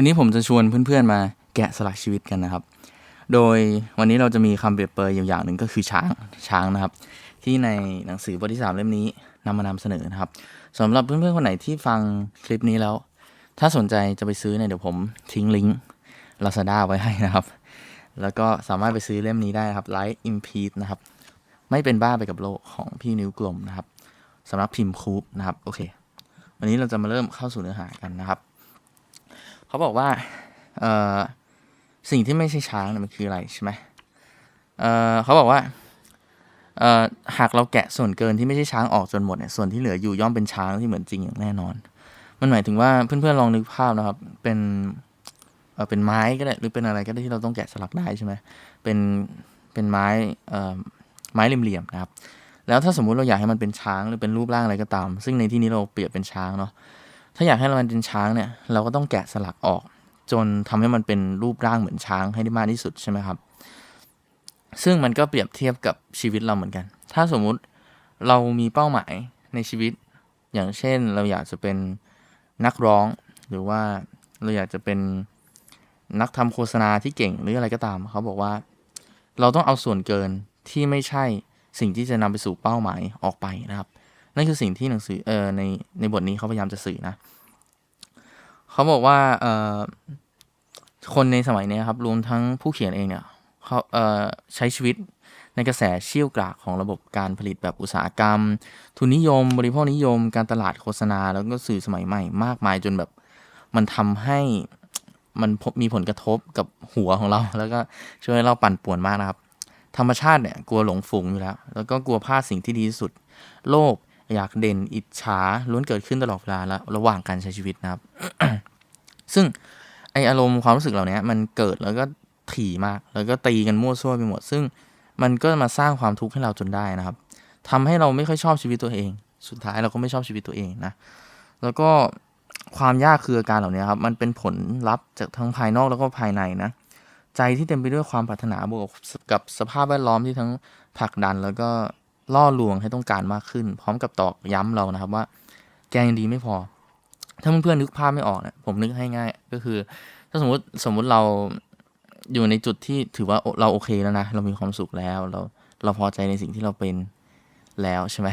วันนี้ผมจะชวนเพื่อนๆมาแกะสลักชีวิตกันนะครับ โดยวันนี้เราจะมีคำเปรียบเปรยอย่างหนึ่งก็คือช้างช้างนะครับ ที่ในหนังสือบทที่สามเล่มนี้นำมานำเสนอนะครับสำหรับเพื่อนๆคนไหนที่ฟังคลิปนี้แล้ว ถ้าสนใจจะไปซื้อเนี่ยเดี๋ยวผมทิ้งลิงก์ Lazada ไว้ให้นะครับ แล้วก็สามารถไปซื้อเล่มนี้ได้นะครับ Light Imped นะครับไม่เป็นบ้าไปกับโลกของพี่นิ้วกลมนะครับสำหรับพิมพ์คูปนะครับโอเค วันนี้เราจะมาเริ่มเข้าสู่เนื้อหากันนะครับ เขาบอกว่าเออสิ่งที่ไม่ใช่ช้างเนี่ยมันคืออะไรใช่ไหมเออเขาบอกว่าเออหากเราแกะส่วนเกินที่ไม่ใช่ช้างออกจนหมดเนี่ยส่วนที่เหลืออยู่ย่อมเป็นช้างที่เหมือนจริงอย่างแน่นอน มันหมายถึงว่าเพื่อนๆลองนึกภาพนะครับ เป็นเออเป็นไม้ก็ได้หรือเป็นอะไรก็ได้ที่เราต้องแกะสลักได้ใช่ไหมเป็นเป็นไม้เอ่อไม้เหลี่ยมๆนะครับแล้วถ้าสมมุติเราอยากให้มันเป็นช้างหรือเป็นรูปร่างอะไรก็ตาม ซึ่งในที่นี้เราเปรียบเป็นช้างเนาะ ถ้าอยากให้มันเป็นช้างเนี่ย เราก็ต้องแกะสลักออก จนทำให้มันเป็นรูปร่างเหมือนช้างให้ได้มากที่สุดใช่ไหมครับ ซึ่งมันก็เปรียบเทียบกับชีวิตเราเหมือนกัน ถ้าสมมุติเรามีเป้าหมายในชีวิต อย่างเช่นเราอยากจะเป็นนักร้อง หรือว่าเราอยากจะเป็นนักทำโฆษณาที่เก่งหรืออะไรก็ตาม เขาบอกว่า เราต้องเอาส่วนเกินที่ไม่ใช่สิ่งที่จะนำไปสู่เป้าหมายออกไปนะครับ นั่นคือสิ่งที่หนังสือเออในในบทนี้เขาพยายามจะสื่อนะเขาบอกว่าเออคนในสมัยนี้ครับรวมทั้งผู้เขียนเองเนี่ยเขาเออใช้ชีวิตในกระแสเชี่ยวกรากของระบบการผลิตแบบอุตสาหกรรม ทุนนิยม บริโภคนิยม การตลาดโฆษณา แล้วก็สื่อสมัยใหม่มากมายจนแบบมันทำให้มันมีผลกระทบกับหัวของเรา แล้วก็ช่วยเราปั่นป่วนมากนะครับ ธรรมชาติเนี่ยกลัวหลงฝูงอยู่แล้ว แล้วก็กลัวพลาดสิ่งที่ดีที่สุด โลภ อยากเด่นอิจฉาล้วนเกิดขึ้นตลอดเวลาแล้วระหว่างการใช้ชีวิตนะครับ ซึ่งไออารมณ์ความรู้สึกเหล่านี้มันเกิดแล้วก็ถี่มาก แล้วก็ตีกันมั่วซั่วไปหมด ซึ่งมันก็มาสร้างความทุกข์ให้เราจนได้นะครับทำให้เราไม่ค่อยชอบชีวิตตัวเอง สุดท้ายเราก็ไม่ชอบชีวิตตัวเองนะ แล้วก็ความยากคืออาการเหล่านี้ครับ มันเป็นผลลัพธ์จากทั้งภายนอกแล้วก็ภายในนะ ใจที่เต็มไปด้วยความปรารถนาบวกกับสภาพแวดล้อมที่ทั้งผลักดันแล้วก็ ล่อลวงให้ต้องการมากขึ้น พร้อมกับตอกย้ำเรานะครับว่า แกยังดีไม่พอ ถ้าเพื่อนๆนึกภาพไม่ออกเนี่ยผมนึกให้ง่ายก็คือ ถ้าสมมติสมมุติเราอยู่ในจุดที่ถือว่าเราโอเคแล้วนะ เรามีความสุขแล้ว เราเราพอใจในสิ่งที่เราเป็นแล้วใช่ไหม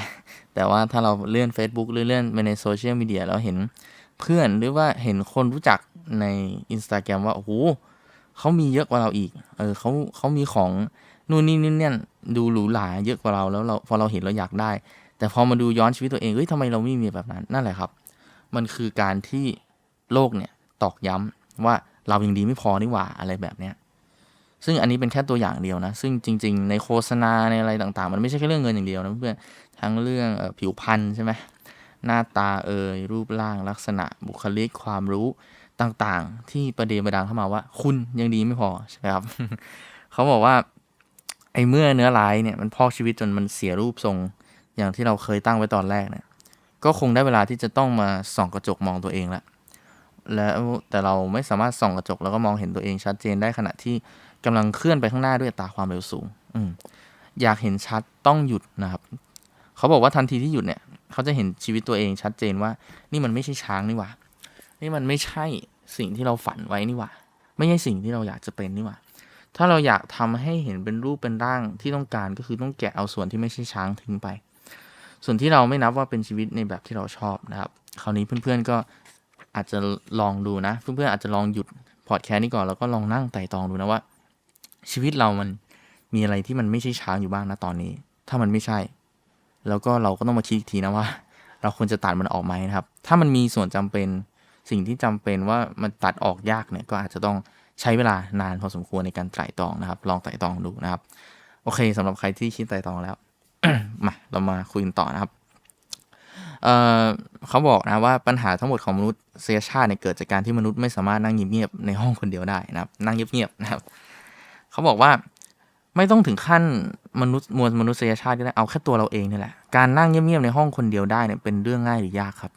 แต่ว่าถ้าเราเลื่อน Facebook หรือเลื่อนไปในโซเชียลมีเดียแล้วเห็นเพื่อนหรือว่าเห็นคนรู้จักใน Instagram ว่า โอ้โหเขามีเยอะกว่าเราอีก เออเขาเขามีของ นู่นนี่นี่เนี่ยดูหรูหราเยอะกว่าเราแล้วเราพอเราเห็นเราอยากได้ แต่พอมาดูย้อนชีวิตตัวเองเฮ้ยทำไมเราไม่มีแบบนั้นนั่นแหละครับ มันคือการที่โลกเนี่ยตอกย้ำว่าเรายังดีไม่พอนี่หว่าอะไรแบบเนี้ยซึ่งอันนี้เป็นแค่ตัวอย่างเดียวนะ ซึ่งจริง ๆ ในโฆษณาในอะไรต่างๆ มันไม่ใช่แค่เรื่องเงินอย่างเดียวนะเพื่อนทั้งเรื่องอผิวพรรณใช่ไหมหน้าตาเอ่ยรูปร่างลักษณะบุคลิกความรู้ต่างๆ ที่ประเดประดังเข้ามาว่า คุณยังดีไม่พอใช่ไหมครับ เขาบอกว่า ไอ้เมื่อเนื้อร้ายเนี่ยมันพอกชีวิตจนมันเสียรูปทรงอย่างที่เราเคยตั้งไว้ตอนแรกเนี่ยก็คงได้เวลาที่จะต้องมาส่องกระจกมองตัวเองละแล้วแต่เราไม่สามารถส่องกระจกแล้วก็มองเห็นตัวเองชัดเจนได้ขณะที่กำลังเคลื่อนไปข้างหน้าด้วยตาความเร็วสูง อืมอยากเห็นชัดต้องหยุดนะครับ เขาบอกว่าทันทีที่หยุดเนี่ย เขาจะเห็นชีวิตตัวเองชัดเจนว่า นี่มันไม่ใช่ช้างนี่หว่า นี่มันไม่ใช่สิ่งที่เราฝันไว้นี่หว่า ไม่ใช่สิ่งที่เราอยากจะเป็นนี่หว่า ถ้าเราอยากทำให้เห็นเป็นรูปเป็นร่างที่ต้องการก็คือต้องแกะเอาส่วนที่ไม่ใช่ช้างทิ้งไป ส่วนที่เราไม่นับว่าเป็นชีวิตในแบบที่เราชอบนะครับ คราวนี้เพื่อนๆก็อาจจะลองดูนะ เพื่อนๆอาจจะลองหยุดพอดแคสต์นี้ก่อนแล้วก็ลองนั่งไต่ตองดูนะว่า ชีวิตเรามันมีอะไรที่มันไม่ใช่ช้างอยู่บ้างนะตอนนี้ ถ้ามันไม่ใช่ แล้วก็เราก็ต้องมาคิดอีกทีนะว่า เราควรจะตัดมันออกไหมนะครับ ถ้ามันมีส่วนจำเป็นสิ่งที่จำเป็นว่ามันตัดออกยากเนี่ยก็อาจจะต้อง ใช้เวลานานพอสมควรในการไตร่ตรองนะครับ ลองไตร่ตรองดูนะครับ โอเคสำหรับใครที่คิดไตร่ตรองแล้ว มาเรามาคุยกันต่อนะครับเเขาบอกนะว่าปัญหาทั้งหมดของมนุษยชาติเนี่ยเกิดจากการที่มนุษย์ไม่สามารถนั่งเงียบๆในห้องคนเดียวได้นะครับ นั่งเงียบๆนะครับ เขาบอกว่าไม่ต้องถึงขั้นมนุษย์มวลมนุษยชาติก็ได้เอาแค่ตัวเราเองนี่แหละ การนั่งเงียบๆในห้องคนเดียวได้เนี่ยเป็นเรื่องง่ายหรือยากครับ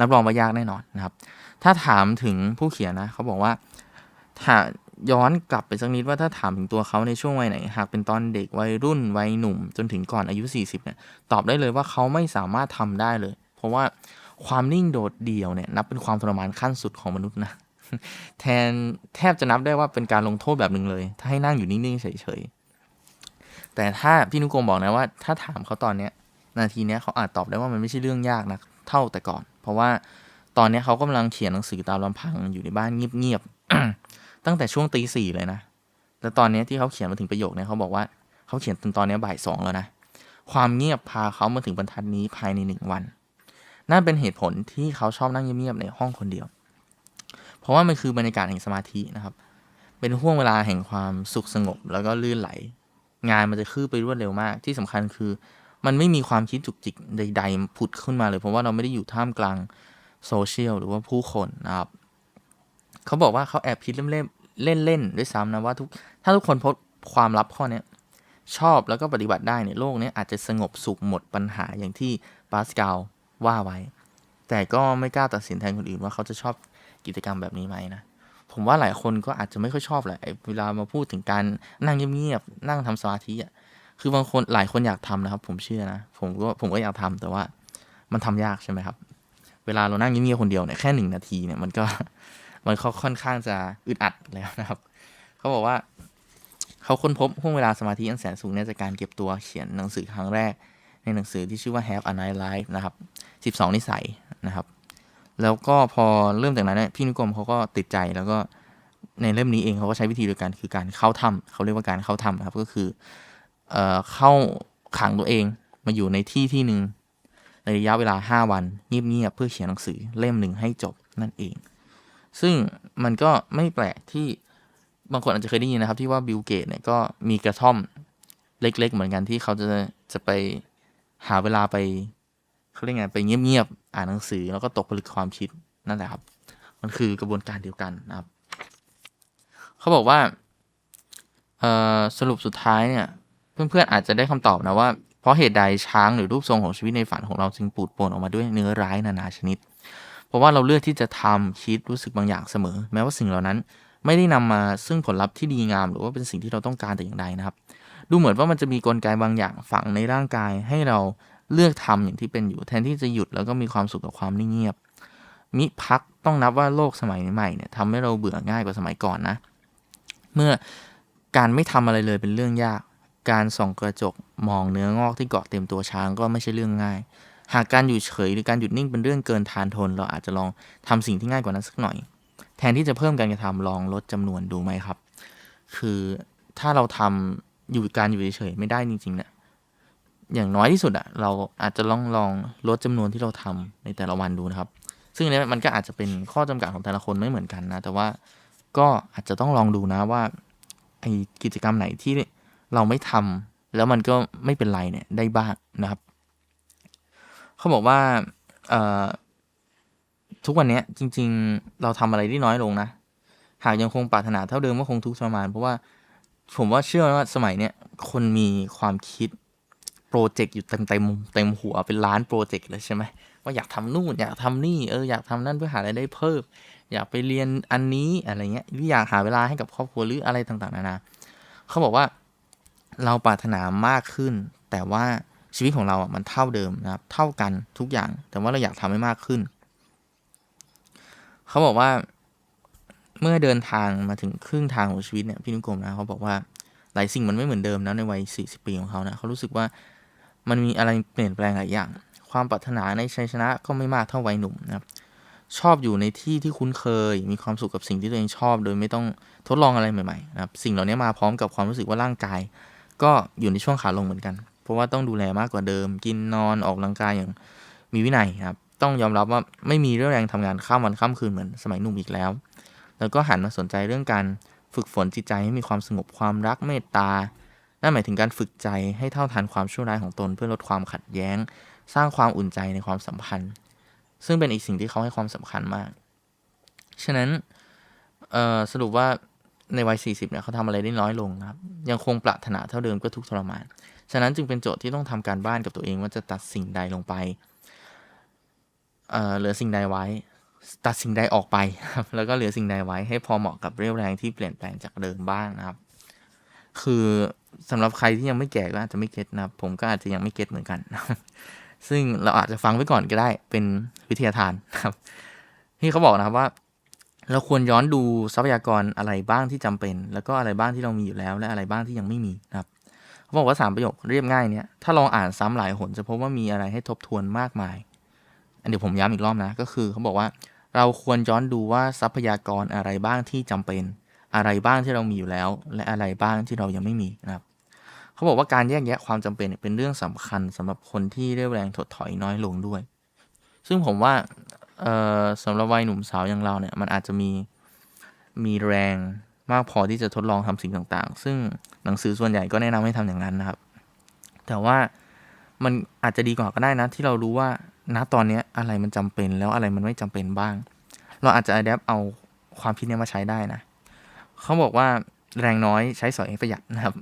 รับรองว่ายากแน่นอนนะครับ ถ้าถามถึงผู้เขียนนะเขาบอกว่า ถ้าย้อนกลับไปสักนิดว่าถ้าถามถึงตัวเขาในช่วงวัยไหน หากเป็นตอนเด็กวัยรุ่นวัยหนุ่ม จนถึงก่อนอายุ 40เนี่ยตอบได้เลยว่าเขาไม่สามารถทำได้เลย เพราะว่าความนิ่งโดดเดี่ยวเนี่ยนับเป็นความทรมานขั้นสุดของมนุษย์นะแทนแทบจะนับได้ว่าเป็นการลงโทษแบบหนึ่งเลย ถ้าให้นั่งอยู่นิ่งๆเฉยๆแต่ถ้าพี่นุกรมบอกนะว่า ถ้าถามเขาตอนเนี้ยนาทีเนี้ยเขาอาจตอบได้ว่ามันไม่ใช่เรื่องยากนะเท่าแต่ก่อน เพราะว่าตอนนี้เขากำลังเขียนหนังสือตามลำพังอยู่ในบ้านเงียบๆ ตั้งแต่ช่วงตีสี่เลยนะ แล้วตอนนี้ที่เขาเขียนมาถึงประโยคเนี้ยเขาบอกว่าเขาเขียนถึงตอนนี้บ่ายสองแล้วนะ ความเงียบพาเขามาถึงบรรทัดนี้ภายในหนึ่งวัน นั่นเป็นเหตุผลที่เขาชอบนั่งเงียบๆในห้องคนเดียว เพราะว่ามันคือบรรยากาศแห่งสมาธินะครับ เป็นห่วงเวลาแห่งความสุขสงบแล้วก็ลื่นไหล งานมันจะคืบไปรวดเร็วมาก ที่สำคัญคือ มันไม่มีความคิดจุกจิกใด ๆ ผุดขึ้นมาเลย เพราะว่าเราไม่ได้อยู่ท่ามกลางโซเชียลหรือว่าผู้คนนะครับ เขาบอกว่าเขาแอบคิดเล่นๆเล่นๆด้วยซ้ำนะว่าทุกถ้าทุกคนพบความลับข้อนี้ชอบแล้วก็ปฏิบัติได้เนี่ยโลกนี้อาจจะสงบสุขหมดปัญหาอย่างที่ปาสกาลว่าไว้ แต่ก็ไม่กล้าตัดสินแทนคนอื่นว่าเขาจะชอบกิจกรรมแบบนี้ไหมนะผมว่าหลายคนก็อาจจะไม่ค่อยชอบแหละเวลามาพูดถึงการนั่งเงียบๆนั่งทำสมาธิอะคือบางคนหลายคนอยากทำนะครับ ผมเชื่อนะผมก็ผมก็อยากทำแต่ว่ามันทำยากใช่ไหมครับ เวลาเรานั่งเงียบๆคนเดียวเนี่ยแค่หนึ่งนาทีเนี่ยมันก็ มันก็ค่อนข้างจะอึดอัดแล้วนะครับ เขาบอกว่าเขาค้นพบห่วงเวลาสมาธิอันแสนสูงเนี่ยจากการเก็บตัวเขียนหนังสือครั้งแรก ในหนังสือที่ชื่อว่า Have a Night Life นะครับ 12 นิสัยนะครับ แล้วก็พอเริ่มจากนั้นเนี่ยพี่นิกรมเขาก็ติดใจแล้วก็ในเล่มนี้เองเขาก็ใช้วิธีเดียกันคือการเข้าถ้ำเขาเรียกว่าการเข้าถ้ำครับก็คือเอ่อเข้าขังตัวเองมาอยู่ในที่ที่หนึ่งในระยะเวลา 5 วันเงียบๆเพื่อเขียนหนังสือเล่มหนึ่งให้จบนั่นเอง ซึ่งมันก็ไม่แปลกที่บางคนอาจจะเคยได้ยินนะครับ ที่ว่าบิลเกตเนี่ยก็มีกระท่อมเล็ก ๆ เหมือนกันที่เขาจะจะไปหาเวลาไปเขาเรียกไงไปเงียบๆอ่านหนังสือแล้วก็ตกผลึกความคิดนั่นแหละครับ มันคือกระบวนการเดียวกันนะครับ เขาบอกว่าเอ่อสรุปสุดท้ายเนี่ยเพื่อนๆอาจจะได้คำตอบนะว่าเพราะเหตุใดช้างหรือรูปทรงของชีวิตในฝันของเราจึงปูดโปนออกมาด้วยเนื้อร้ายนานาชนิด ราะว่าเราเลือกที่จะทำคิดรู้สึกบางอย่างเสมอ แม้ว่าสิ่งเหล่านั้น ไม่ได้นำมาซึ่งผลลัพธ์ที่ดีงาม หรือว่าเป็นสิ่งที่เราต้องการแต่อย่างใดนะครับ ดูเหมือนว่ามันจะมีกลไกบางอย่างฝังในร่างกาย ให้เราเลือกทำอย่างที่เป็นอยู่แทนที่จะหยุดแล้วก็มีความสุขกับความนิ่งเงียบ มิพักต้องนับว่าโลกสมัยใหม่เนี่ยทำให้เราเบื่อง่ายกว่าสมัยก่อนนะ เมื่อการไม่ทำอะไรเลยเป็นเรื่องยาก การส่องกระจกมองเนื้องอกที่เกาะเต็มตัวช้างก็ไม่ใช่เรื่องง่าย หากการอยู่เฉยหรือการหยุดนิ่งเป็นเรื่องเกินทานทน เราอาจจะลองทำสิ่งที่ง่ายกว่านั้นสักหน่อย แทนที่จะเพิ่มการกระทำลองลดจำนวนดูไหมครับ คือถ้าเราทำอยู่การอยู่เฉยไม่ได้จริงๆเนี่ยอย่างน้อยที่สุดอะเราอาจจะลองลองลดจำนวนที่เราทำในแต่ละวันดูนะครับ ซึ่งเนี้ยมันก็อาจจะเป็นข้อจำกัดของแต่ละคนไม่เหมือนกันนะ แต่ว่าก็อาจจะต้องลองดูนะว่าไอกิจกรรมไหนที่เราไม่ทำแล้วมันก็ไม่เป็นไรเนี่ยได้บ้างนะครับ เขาบอกว่าเอ่อทุกวันเนี้ยจริง ๆ เราทำอะไรได้น้อยลงนะ หากยังคงปรารถนาเท่าเดิมก็คงทุกข์ทรมาน เพราะว่าผมว่าเชื่อว่าสมัยเนี้ยคนมีความคิดโปรเจกต์อยู่เต็มเต็มเต็มหัวเป็นล้านโปรเจกต์เลยใช่ไหมว่าอยากทำนู่นอยากทำนี่เอออยากทำนั่นเพื่อหารายได้เพิ่ม อยากไปเรียนอันนี้อะไรเงี้ยหรืออยากหาเวลาให้กับครอบครัวหรืออะไรต่างๆนานาเขาบอกว่าเราปรารถนามากขึ้น แต่ว่า ชีวิตของเราอะมันเท่าเดิมนะครับ เท่ากันทุกอย่าง แต่ว่าเราอยากทำให้มากขึ้น เขาบอกว่า เมื่อเดินทางมาถึงครึ่งทางของชีวิตเนี่ยพี่นุกรมนะเขาบอกว่าหลายสิ่งมันไม่เหมือนเดิมนะในวัย 40 ปีของเขานะเขารู้สึกว่ามันมีอะไรเปลี่ยนแปลงหลายอย่าง ความปรารถนาในชัยชนะก็ไม่มากเท่าวัยหนุ่มนะครับ ชอบอยู่ในที่ที่คุ้นเคย มีความสุขกับสิ่งที่ตัวเองชอบ โดยไม่ต้องทดลองอะไรใหม่ๆนะครับ สิ่งเหล่านี้มาพร้อมกับความรู้สึกว่าร่างกาย ก็อยู่ในช่วงขาลงเหมือนกัน เพราะว่าต้องดูแลมากกว่าเดิม กินนอนออกกำลังกายอย่างมีวินัยครับ ต้องยอมรับว่าไม่มีเรื่องแรงทำงานข้ามวันข้ามคืนเหมือนสมัยหนุ่มอีกแล้ว แล้วก็หันมาสนใจเรื่องการฝึกฝนจิตใจให้มีความสงบความรักเมตตา นั่นหมายถึงการฝึกใจให้เท่าทันความชั่วร้ายของตนเพื่อลดความขัดแย้ง สร้างความอุ่นใจในความสัมพันธ์ ซึ่งเป็นอีกสิ่งที่เขาให้ความสำคัญมาก ฉะนั้นสรุปว่าในวัย 40 เนี่ยเขาทำอะไรได้น้อยลงครับ ยังคงปรารถนาเท่าเดิมก็ทุกทรมาน ฉะนั้นจึงเป็นโจทย์ที่ต้องทำการบ้านกับตัวเองว่าจะตัดสิ่งใดลงไปเอ่อเหลือสิ่งใดไว้ ตัดสิ่งใดออกไปครับแล้วก็เหลือสิ่งใดไว้ให้พอเหมาะกับเรี่ยวแรงที่เปลี่ยนแปลงจากเดิมบ้างนะครับ คือสำหรับใครที่ยังไม่แก่ก็อาจจะไม่เก็ตนะครับ ผมก็อาจจะยังไม่เก็ตเหมือนกัน ซึ่งเราอาจจะฟังไว้ก่อนก็ได้เป็นวิทยาทานครับ ที่เขาบอกนะครับว่าเราควรย้อนดูทรัพยากรอะไรบ้างที่จำเป็น แล้วก็อะไรบ้างที่เรามีอยู่แล้ว และอะไรบ้างที่ยังไม่มีนะครับ บอกว่าสามประโยคเรียบง่ายเนี่ยถ้าลองอ่านซ้ำหลายหนจะพบว่ามีอะไรให้ทบทวนมากมาย อันเดี๋ยวผมย้ำอีกรอบนะ ก็คือเขาบอกว่าเราควรย้อนดูว่าทรัพยากรอะไรบ้างที่จำเป็น อะไรบ้างที่เรามีอยู่แล้ว และอะไรบ้างที่เรายังไม่มีนะครับเขาบอกว่าการแยกแยะความจำเป็นเป็นเรื่องสำคัญสำหรับคนที่เรียวแรงถดถอยน้อยลงด้วย ซึ่งผมว่าเอ่อสำหรับวัยหนุ่มสาวอย่างเราเนี่ยมันอาจจะมีมีแรง มากพอที่จะทดลองทำสิ่งต่างๆ ซึ่งหนังสือส่วนใหญ่ก็แนะนำให้ทำอย่างนั้นนะครับ แต่ว่ามันอาจจะดีกว่าก็ได้นะ ที่เรารู้ว่าณตอนนี้อะไรมันจำเป็นแล้วอะไรมันไม่จำเป็นบ้าง เราอาจจะอัดแอปเอาความคิดนี้มาใช้ได้นะ เขาบอกว่าแรงน้อยใช้สอยให้ประหยัดนะครับ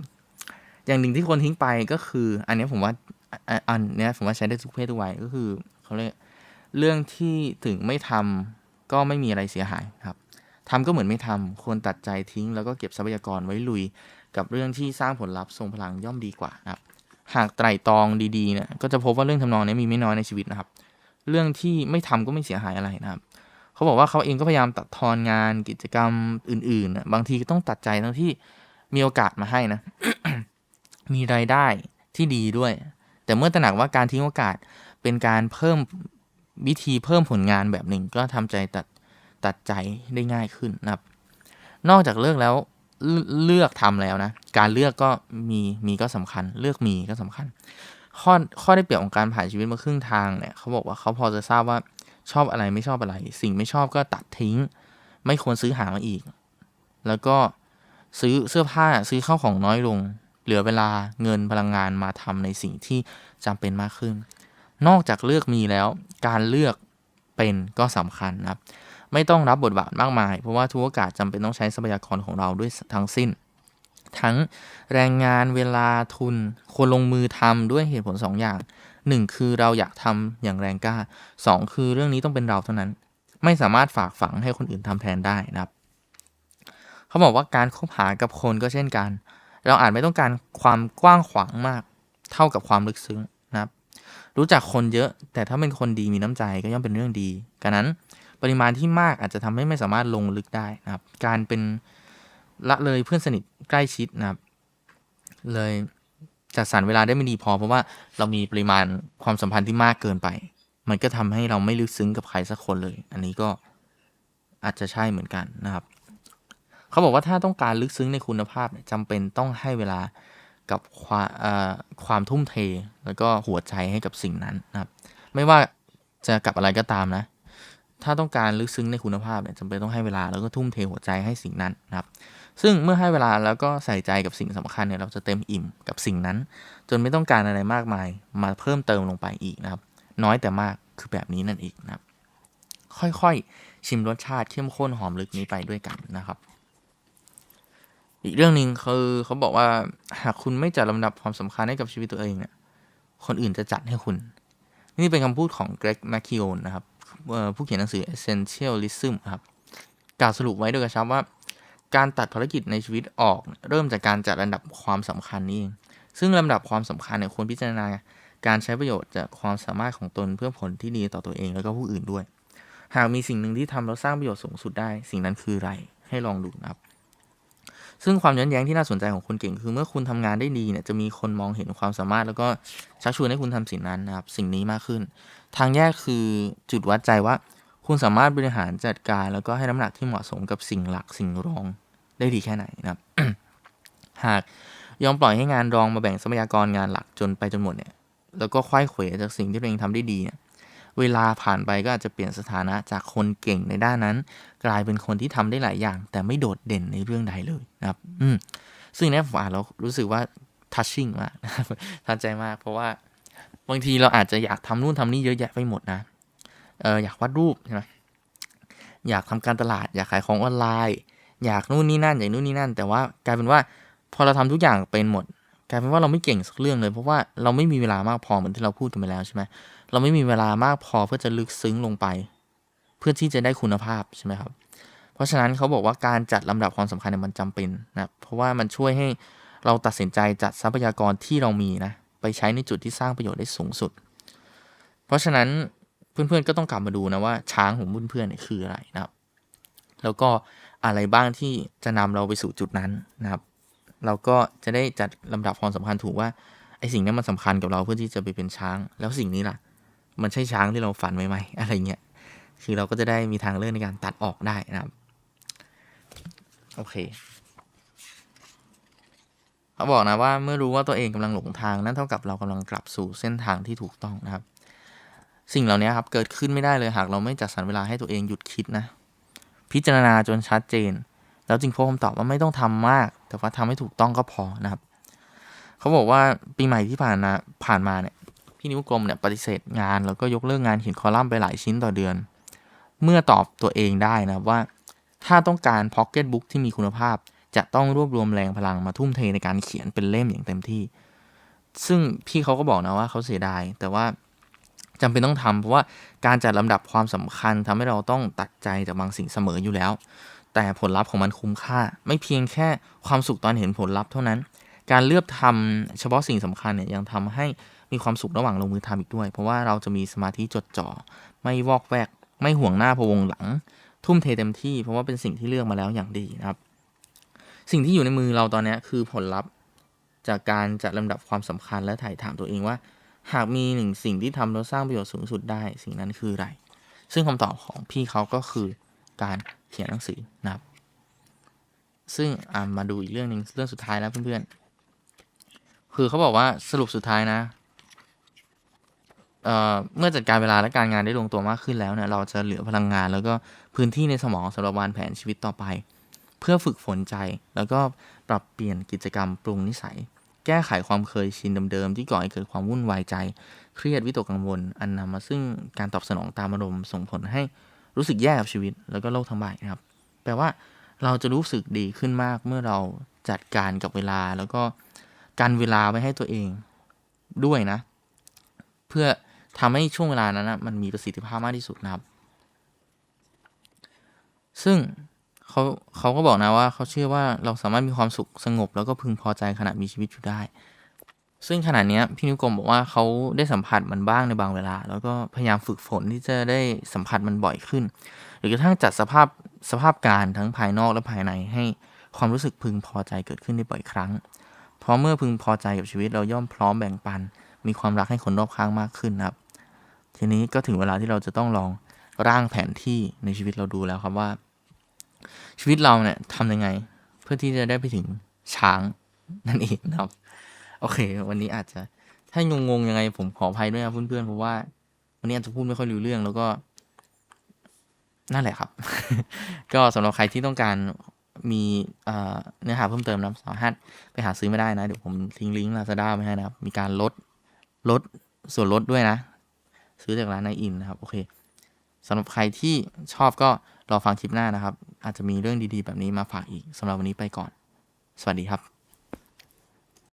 อย่างหนึ่งที่คนทิ้งไปก็คือ อันนี้ผมว่าอันนี้ผมว่าใช้ได้ทุกเพศทุกวัยก็คือเขาเรียกเรื่องที่ถึงไม่ทำก็ไม่มีอะไรเสียหายครับ ทำก็เหมือนไม่ทำควรตัดใจทิ้ง แล้วก็เก็บทรัพยากรไว้ลุย กับเรื่องที่สร้างผลลัพธ์ทรงพลังย่อมดีกว่าครับ หากไตร่ตรองดีๆเนี่ยก็จะพบว่าเรื่องทำนองนี้มีไม่น้อยในชีวิตนะครับ เรื่องที่ไม่ทำก็ไม่เสียหายอะไรนะครับเขาบอกว่าเขาเองก็พยายามตัดทอนงานกิจกรรมอื่นๆนะบางทีก็ต้องตัดใจทั้งที่มีโอกาสมาให้นะ มีรายได้ที่ดีด้วย แต่เมื่อตระหนักว่าการทิ้งโอกาสเป็นการเพิ่มวิธีเพิ่มผลงานแบบหนึ่ง ก็ทำใจตัด ตัดใจได้ง่ายขึ้นนะครับ นอกจากเลือกแล้วเลืเลือกทำแล้วนะ การเลือกก็มีมีก็สำคัญ เลือกมีก็สำคัญ ข้อข้อได้เปรียบของการผ่านชีวิตมาครึ่งทางเนี่ยเขาบอกว่าเขาพอจะทราบว่าชอบอะไรไม่ชอบอะไร สิ่งไม่ชอบก็ตัดทิ้ง ไม่ควรซื้อหามาอีก แล้วก็ซื้อเสื้อผ้าซื้อข้าวของน้อยลง เหลือเวลาเงินพลังงานมาทำในสิ่งที่จำเป็นมากขึ้น นอกจากเลือกมีแล้ว การเลือกเป็นก็สำคัญนะครับ ไม่ต้องรับบทบาทมากมาย เพราะว่าทุกโอกาสจำเป็นต้องใช้ทรัพยากรของเราด้วยทั้งสิ้น ทั้งแรงงานเวลาทุนควรลงมือทำด้วยเหตุผล2อย่าง 1 คือเราอยากทำอย่างแรงกล้า 2 คือเรื่องนี้ต้องเป็นเราเท่านั้น ไม่สามารถฝากฝังให้คนอื่นทำแทนได้นะครับ เขาบอกว่าการคบหากับคนก็เช่นกัน เราอาจไม่ต้องการความกว้างขวางมาก เท่ากับความลึกซึ้งนะครับ รู้จักคนเยอะ แต่ถ้าเป็นคนดีมีน้ำใจก็ย่อมเป็นเรื่องดีกันนั้น ปริมาณที่มากอาจจะทำให้ไม่สามารถลงลึกได้นะครับ การเป็นละเลยเพื่อนสนิทใกล้ชิดนะครับ เลยจัดสรรเวลาได้ไม่ดีพอ เพราะว่าเรามีปริมาณความสัมพันธ์ที่มากเกินไป มันก็ทำให้เราไม่ลึกซึ้งกับใครสักคนเลย อันนี้ก็อาจจะใช่เหมือนกันนะครับ เขาบอกว่าถ้าต้องการลึกซึ้งในคุณภาพเนี่ยจำเป็นต้องให้เวลากับความความทุ่มเท แล้วก็หัวใจให้กับสิ่งนั้นนะครับ ไม่ว่าจะกับอะไรก็ตามนะ ถ้าต้องการลึกซึ้งในคุณภาพเนี่ยจำเป็นต้องให้เวลาแล้วก็ทุ่มเทหัวใจให้สิ่งนั้นนะครับ ซึ่งเมื่อให้เวลาแล้วก็ใส่ใจกับสิ่งสำคัญเนี่ยเราจะเต็มอิ่มกับสิ่งนั้น จนไม่ต้องการอะไรมากมายมาเพิ่มเติมลงไปอีกนะครับ น้อยแต่มากคือแบบนี้นั่นเองนะครับ ค่อยๆ ชิมรสชาติเข้มข้นหอมลึกนี้ไปด้วยกันนะครับ อีกเรื่องหนึ่งคือเขาบอกว่าหากคุณไม่จัดลำดับความสำคัญให้กับชีวิตตัวเองเนี่ยคนอื่นจะจัดให้คุณ นี่เป็นคำพูดของเกรกแมคคิโอนนะครับ ผู้เขียนหนังสือ Essentialism ครับกล่าวสรุปไว้โดยกระชับว่า การตัดภารกิจในชีวิตออก เริ่มจากการจัดลำดับความสำคัญนี่เอง ซึ่งลำดับความสำคัญเนี่ยควรพิจารณาการใช้ประโยชน์จากความสามารถของตนเพื่อผลที่ดีต่อตัวเองแล้วก็ผู้อื่นด้วย หากมีสิ่งหนึ่งที่ทำแล้วสร้างประโยชน์สูงสุดได้ สิ่งนั้นคืออะไรให้ลองดูนะครับ ซึ่งความย้อนแย้งที่น่าสนใจของคนเก่งคือเมื่อคุณทำงานได้ดีเนี่ยจะมีคนมองเห็นความสามารถ แล้วก็ชักชวนให้คุณทำสิ่งนั้นนะครับสิ่งนี้มากขึ้น ทางแยกคือจุดวัดใจว่า คุณสามารถบริหารจัดการ แล้วก็ให้น้ำหนักที่เหมาะสมกับสิ่งหลักสิ่งรองได้ดีแค่ไหนนะครับ หากยอมปล่อยให้งานรองมาแบ่งทรัพยากรงานหลักจนไปจนหมดเนี่ยแล้วก็ควายเขวจากสิ่งที่ตัวเองทำได้ดีเนี่ย เวลาผ่านไปก็อาจจะเปลี่ยนสถานะจากคนเก่งในด้านนั้น กลายเป็นคนที่ทำได้หลายอย่าง แต่ไม่โดดเด่นในเรื่องใดเลยนะครับ อืมซึ่งเนี่ยผมอ่านแล้วรู้สึกว่า touching มากทันใจมาก เพราะว่าบางทีเราอาจจะอยากทำนู่นทำนี่เยอะแยะไปหมดนะเอออยากวาดรูปใช่ไหมอยากทำการตลาด อยากขายของออนไลน์ อยากนู่นนี่นั่นอยางนู่นนี่นั่น แต่ว่ากลายเป็นว่าพอเราทำทุกอย่างเป็นหมด กลายเป็นว่าเราไม่เก่งสักเรื่องเลย เพราะว่าเราไม่มีเวลามากพอเหมือนที่เราพูดกันไปแล้วใช่ไหม เราไม่มีเวลามากพอเพื่อจะลึกซึ้งลงไป เพื่อที่จะได้คุณภาพใช่ไหมครับ เพราะฉะนั้นเขาบอกว่าการจัดลำดับความสำคัญเนี่ยมันจำเป็นนะเพราะว่ามันช่วยให้เราตัดสินใจจัดทรัพยากรที่เรามีนะไปใช้ในจุดที่สร้างประโยชน์ได้สูงสุด เพราะฉะนั้นเพื่อนๆก็ต้องกลับมาดูนะว่าช้างของเพื่อนๆเนี่ยคืออะไรนะครับ แล้วก็อะไรบ้างที่จะนำเราไปสู่จุดนั้นนะครับ เราก็จะได้จัดลำดับความสำคัญถูกว่าไอ้สิ่งนี้มันสำคัญกับเราเพื่อที่จะไปเป็นช้าง แล้วสิ่งนี้ล่ะ มันใช่ช้างที่เราฝันไว้ไหมอะไรเงี้ยคือเราก็จะได้มีทางเลือกในการตัดออกได้นะครับ โอเค เขาบอกนะว่าเมื่อรู้ว่าตัวเองกำลังหลงทางนั่นเท่ากับเรากำลังกลับสู่เส้นทางที่ถูกต้องนะครับ สิ่งเหล่านี้ครับเกิดขึ้นไม่ได้เลยหากเราไม่จัดสรรเวลาให้ตัวเองหยุดคิดนะ พิจารณาจนชัดเจน แล้วจึงพบคำตอบว่าไม่ต้องทำมาก แต่ว่าทำให้ถูกต้องก็พอนะครับ เขาบอกว่าปีใหม่ที่ผ่านมาผ่านมาเนี่ย พี่นิ้วกลมเนี่ยปฏิเสธงานแล้วก็ยกเลิกงานเขียนคอลัมน์ไปหลายชิ้นต่อเดือน เมื่อตอบตัวเองได้นะว่า ถ้าต้องการพ็อกเก็ตบุ๊กที่มีคุณภาพ จะต้องรวบรวมแรงพลังมาทุ่มเทในการเขียนเป็นเล่มอย่างเต็มที่ ซึ่งพี่เขาก็บอกนะว่าเขาเสียดาย แต่ว่าจำเป็นต้องทำเพราะว่าการจัดลำดับความสำคัญทำให้เราต้องตัดใจจากบางสิ่งเสมออยู่แล้ว แต่ผลลัพธ์ของมันคุ้มค่า ไม่เพียงแค่ความสุขตอนเห็นผลลัพธ์เท่านั้น การเลือกทำเฉพาะสิ่งสำคัญเนี่ยยังทำให้ มีความสุขระหว่างลงมือทำอีกด้วย เพราะว่าเราจะมีสมาธิจดจ่อ ไม่วอกแวก ไม่ห่วงหน้าพะวงหลัง ทุ่มเทเต็มที่ เพราะว่าเป็นสิ่งที่เลือกมาแล้วอย่างดีนะครับ สิ่งที่อยู่ในมือเราตอนนี้คือผลลัพธ์จากการจัดลำดับความสำคัญและถ่ายถามตัวเองว่า หากมีหนึ่งสิ่งที่ทำแล้วสร้างประโยชน์สูงสุดได้ สิ่งนั้นคืออะไร ซึ่งคำตอบของพี่เขาก็คือการเขียนหนังสือนะครับ ซึ่งมาดูอีกเรื่องหนึ่งเรื่องสุดท้ายแล้วเพื่อนๆคือเขาบอกว่าสรุปสุดท้ายนะ เมื่อจัดการเวลาและการงานได้ลงตัวมากขึ้นแล้วเนี่ยเราจะเหลือพลังงาน แล้วก็พื้นที่ในสมองสำหรับวางแผนชีวิตต่อไป เพื่อฝึกฝนใจ แล้วก็ปรับเปลี่ยนกิจกรรมปรุงนิสัย แก้ไขความเคยชินเดิมๆที่ก่อให้เกิดความวุ่นวายใจ เครียดวิตกกังวล อันนำมาซึ่งการตอบสนองตามอารมณ์ส่งผลให้รู้สึกแย่กับชีวิต แล้วก็โลกทั้งใบนะครับแปลว่าเราจะรู้สึกดีขึ้นมากเมื่อเราจัดการกับเวลาแล้วก็การเวลาไว้ให้ตัวเองด้วยนะ เพื่อ ทำให้ช่วงเวลานั้นนะมันมีประสิทธิภาพมากที่สุดนะครับ ซึ่งเขาเขาก็บอกนะว่าเขาเชื่อว่าเราสามารถมีความสุขสงบ แล้วก็พึงพอใจขณะมีชีวิตอยู่ได้ ซึ่งขณะเนี้ยพี่นิวกรมบอกว่าเขาได้สัมผัสมันบ้างในบางเวลา แล้วก็พยายามฝึกฝนที่จะได้สัมผัสมันบ่อยขึ้น หรือกระทั่งจัดสภาพสภาพการทั้งภายนอกและภายในให้ความรู้สึกพึงพอใจเกิดขึ้นได้บ่อยครั้ง เพราะเมื่อพึงพอใจกับชีวิตเราย่อมพร้อมแบ่งปัน มีความรักให้คนรอบข้างมากขึ้นนะครับ ทีนี้ก็ถึงเวลาที่เราจะต้องลองร่างแผนที่ในชีวิตเราดูแล้วครับว่า ชีวิตเราเนี่ยทำยังไง เพื่อที่จะได้ไปถึงช้างนั่นเองนะครับ โอเค วันนี้อาจจะถ้างงๆยังไง ผมขออภัยด้วยนะเพื่อนๆเพราะว่า วันนี้อาจจะพูดไม่ค่อยรู้เรื่องแล้วก็ นั่นแหละครับ ก็สำหรับใครที่ต้องการมีเอ่อเนื้อหาเพิ่มเติมนะสามารถไปหาซื้อไม่ได้นะ เดี๋ยวผมทิ้งลิงก์ลาซาด้าไว้ให้นะครับ มีการลดลดส่วนลดด้วยนะ ซื้อจากร้านนายอินนะครับ โอเคสำหรับใครที่ชอบก็รอฟังคลิปหน้านะครับ อาจจะมีเรื่องดีๆ แบบนี้มาฝากอีกสำหรับวันนี้ไปก่อน สวัสดีครับ